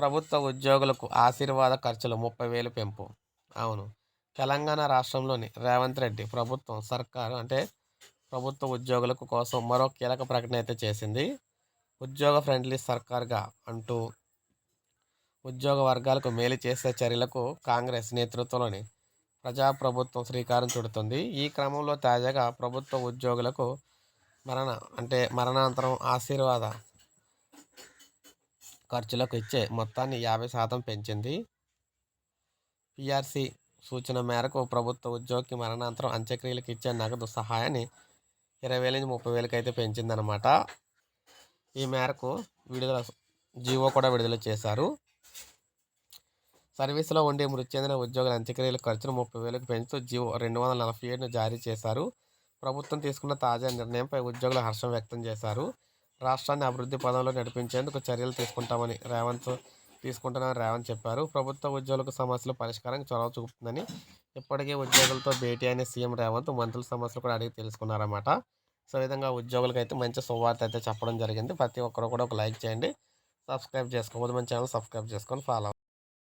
ప్రభుత్వ ఉద్యోగులకు ఆశీర్వాద ఖర్చులు ముప్పై వేలు పెంపు. అవును. తెలంగాణ రాష్ట్రంలోని రేవంత్ రెడ్డి ప్రభుత్వం సర్కారు అంటే ప్రభుత్వ ఉద్యోగులకు కోసం మరో కీలక ప్రకటన అయితే చేసింది. ఉద్యోగ ఫ్రెండ్లీ సర్కార్గా అంటూ ఉద్యోగ వర్గాలకు మేలు చేసే చర్యలకు కాంగ్రెస్ నేతృత్వంలోని ప్రజాప్రభుత్వం శ్రీకారం చుడుతుంది. ఈ క్రమంలో తాజాగా ప్రభుత్వ ఉద్యోగులకు మరణ అంటే మరణాంతరం ఆశీర్వాద ఖర్చులకు ఇచ్చే మొత్తాన్ని యాభై శాతం పెంచింది. పిఆర్సి సూచన మేరకు ప్రభుత్వ ఉద్యోగికి మరణాంతరం అంత్యక్రియలకు ఇచ్చే నగదు సహాయాన్ని ఇరవై వేల నుంచి ముప్పై వేలకి అయితే పెంచిందనమాట. ఈ మేరకు విడుదల జీవో కూడా విడుదల చేశారు. సర్వీసులో ఉండి మృతి చెందిన ఉద్యోగుల అంత్యక్రియల ఖర్చును ముప్పై వేలకు పెంచుతూ జీవో రెండు వందల నలభై ఏడును జారీ చేశారు. ప్రభుత్వం తీసుకున్న తాజా నిర్ణయంపై ఉద్యోగులు హర్షం వ్యక్తం చేశారు. రాష్ట్రాన్ని అభివృద్ధి పదంలో నడిపించేందుకు చర్యలు తీసుకుంటామని రేవంత్ తీసుకుంటున్నామని రేవంత్ చెప్పారు. ప్రభుత్వ ఉద్యోగులకు సమస్యల పరిష్కారం చొరవ చూపుతుందని ఇప్పటికే ఉద్యోగులతో భేటీ అయిన సీఎం రేవంత్ మంత్రుల సమస్యలు కూడా అడిగి తెలుసుకున్నారన్నమాట. సో విధంగా ఉద్యోగులకు అయితే మంచి సువార్త అయితే చెప్పడం జరిగింది. ప్రతి ఒక్కరు కూడా ఒక లైక్ చేయండి. సబ్స్క్రైబ్ చేసుకోవద్దు. మన ఛానల్ సబ్స్క్రైబ్ చేసుకొని ఫాలో